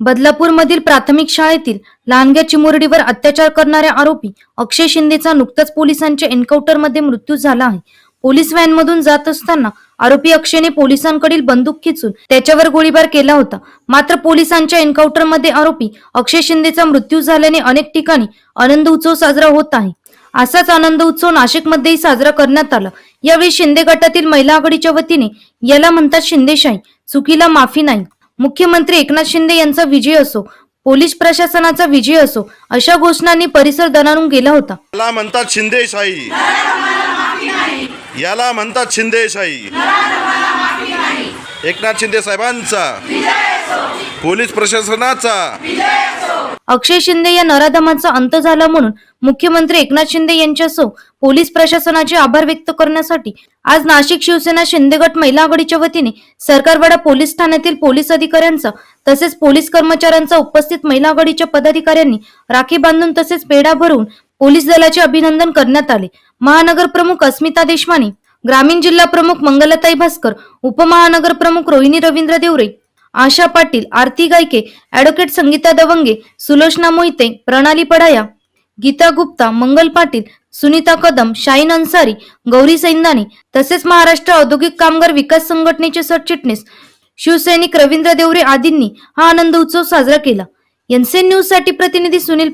बदलापूरमधील प्राथमिक शाळेतील लहानग्या चिमुरडीवर अत्याचार करणाऱ्या आरोपी अक्षय शिंदेचा नुकताच पोलिसांच्या एन्काउंटरमध्ये मृत्यू झाला आहे. पोलीस व्हॅनमधून जात असताना आरोपी अक्षयने पोलिसांकडील बंदूक खिचून त्याच्यावर गोळीबार केला होता. मात्र पोलिसांच्या एन्काउंटरमध्ये आरोपी अक्षय शिंदेचा मृत्यू झाल्याने अनेक ठिकाणी आनंद उत्सव साजरा होत आहे. असाच आनंद उत्सव नाशिकमध्येही साजरा करण्यात आला. यावेळी शिंदे गटातील महिला आघाडीच्या वतीने याला म्हणतात शिंदेशाही. चुकीला माफी नाही. मुख्यमंत्री एकनाथ शिंदे यांचा विजय असो पोलीस प्रशासनाचा विजय असो अशा घोषणांनी परिसर दणाणून गेला होता. याला म्हणतात शिंदेशाही. याला म्हणतात शिंदेशाही. एकनाथ शिंदे साहेबांचा. पोलीस प्रशासनाचा. अक्षय शिंदे या नराधमाचा अंत झाला म्हणून मुख्यमंत्री एकनाथ शिंदे यांच्यासह पोलीस प्रशासनाचे आभार व्यक्त करण्यासाठी आज नाशिक शिवसेना शिंदेगट महिला आघाडीच्या वतीने सरकारवाडा पोलीस ठाण्यातील पोलीस अधिकाऱ्यांचा तसेच पोलीस कर्मचाऱ्यांचा उपस्थित महिला आघाडीच्या पदाधिकाऱ्यांनी राखी बांधून तसेच पेढा भरून पोलीस दलाचे अभिनंदन करण्यात आले. महानगर प्रमुख अस्मिता देशमाने ग्रामीण जिल्हा प्रमुख मंगलताई भास्कर उपमहानगर प्रमुख रोहिणी रवींद्र देवरे आशा पाटील आरती गायके ऍडव्होकेट संगीता दवंगे सुलोचना मोहिते प्रणाली पडाया गीता गुप्ता मंगल पाटील सुनीता कदम शाहीन अन्सारी गौरी सैंदाने तसेच महाराष्ट्र औद्योगिक कामगार विकास संघटनेचे सरचिटणीस शिवसैनिक रवींद्र देवरे आदींनी हा आनंद उत्सव साजरा केला. एनसीएन न्यूजसाठी प्रतिनिधी सुनील